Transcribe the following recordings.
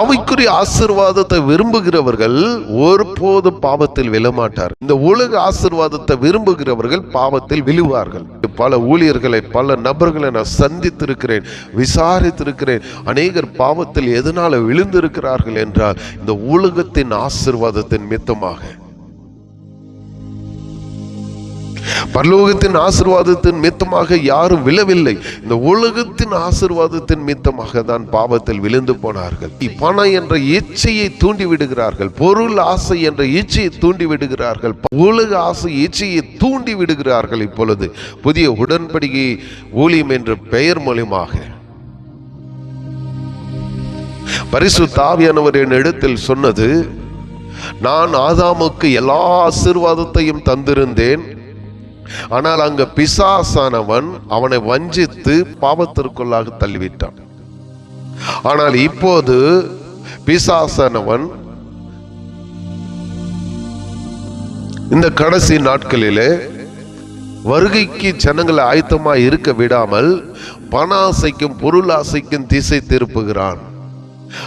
அவைக்குரிய ஆசிர்வாதத்தை விரும்புகிறவர்கள் ஒருபோது பாவத்தில் விழமாட்டார். இந்த உலக ஆசிர்வாதத்தை விரும்புகிறவர்கள் பாவத்தில் விழுவார்கள். பல ஊழியர்களை பல நபர்களை நான் சந்தித்திருக்கிறேன் விசாரித்திருக்கிறேன். அநேகர் பாவத்தில் எதனால விழுந்திருக்கிறார்கள் என்றால் இந்த உலகத்தின் ஆசிர்வாதத்தின் மித்தமாக பரலோகத்தின் ஆசிர்வாதத்தின் மித்தமாக யாரும் விழவில்லை. இந்த உலகத்தின் ஆசிர்வாதத்தின் மித்தமாக தான் பாவத்தில் விழுந்து போனார்கள். பணம் என்ற இச்சையை தூண்டி விடுகிறார்கள் பொருள் ஆசை என்ற இச்சையை தூண்டி விடுகிறார்கள் உலக ஆசை இச்சையை தூண்டி விடுகிறார்கள் இப்பொழுது. புதிய உடன்படிக்கை ஊழியம் என்ற பெயர் மூலியமாக. பரிசு தாவியானவர் என் இடத்தில் சொன்னது நான் ஆதாமுக்கு எல்லா ஆசிர்வாதத்தையும் தந்திருந்தேன். ஆனால் அங்கு பிசாசானவன் அவனை வஞ்சித்து பாவத்திற்குள்ளாக தள்ளிவிட்டான். ஆனால் இப்போது பிசாசானவன் இந்த கடைசி நாட்களிலே வருகைக்கு ஜனங்களை ஆயத்தமாக இருக்க விடாமல் பண ஆசைக்கும் பொருள் ஆசைக்கும் திசை திருப்புகிறான்.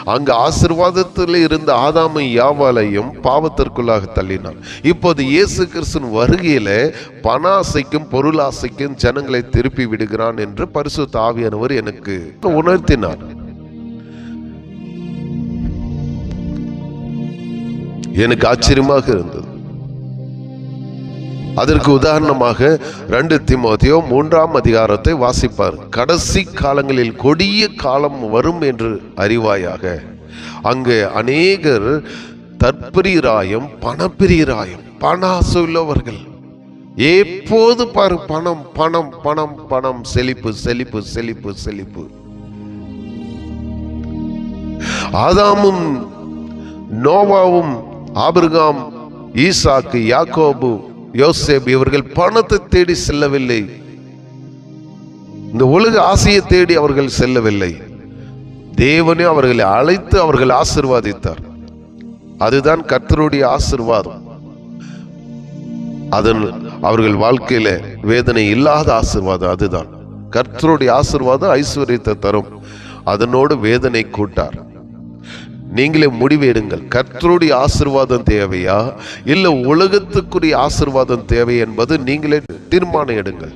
அங்கு ஆசிர்வாதத்தில் இருந்த ஆதாமை யாவாலையும் பாவத்திற்குள்ளாக தள்ளினான். இப்போது இயேசு கிறிஸ்துவின் வருகையில பணாசைக்கும் பொருளாசைக்கும் ஜனங்களை திருப்பி விடுகிறான் என்று பரிசு தாவியானவர் எனக்கு உணர்த்தினார். எனக்கு ஆச்சரியமாக இருந்தது. அதற்கு உதாரணமாக ரெண்டு திமோதியோ மூன்றாம் அதிகாரத்தை வாசிப்பார். கடைசி காலங்களில் கொடிய காலம் வரும் என்று அறிவாயாக. அங்கு அநேகர் தற்பிரியராயும் பணப்பிரியராயும் பணாசு உள்ளவர்கள். எப்போது பாரு பணம் பணம் பணம் பணம் செழிப்பு செழிப்பு செழிப்பு செழிப்பு. ஆதாமும் நோவாவும் ஆபிரகாம் ஈசாக்கு யாக்கோபு யோசேப் இவர்கள் பணத்தை தேடி செல்லவில்லை. இந்த உலக ஆசையை தேடி அவர்கள் செல்லவில்லை. தேவனே அவர்களை அழைத்து அவர்கள் ஆசிர்வாதித்தார். அதுதான் கர்த்தருடைய ஆசிர்வாதம். அதன் அவர்கள் வாழ்க்கையில வேதனை இல்லாத ஆசிர்வாதம் அதுதான். கர்த்தருடைய ஆசிர்வாதம் ஐஸ்வர்யத்தை தரும். அதனோடு வேதனை கூட்டார். நீங்களே முடிவு எடுங்கள். கர்த்தருடைய ஆசிர்வாதம் தேவையா? இல்லை உலகத்துக்குரிய ஆசிர்வாதம் தேவை என்பது நீங்களே தீர்மானம் எடுங்கள்.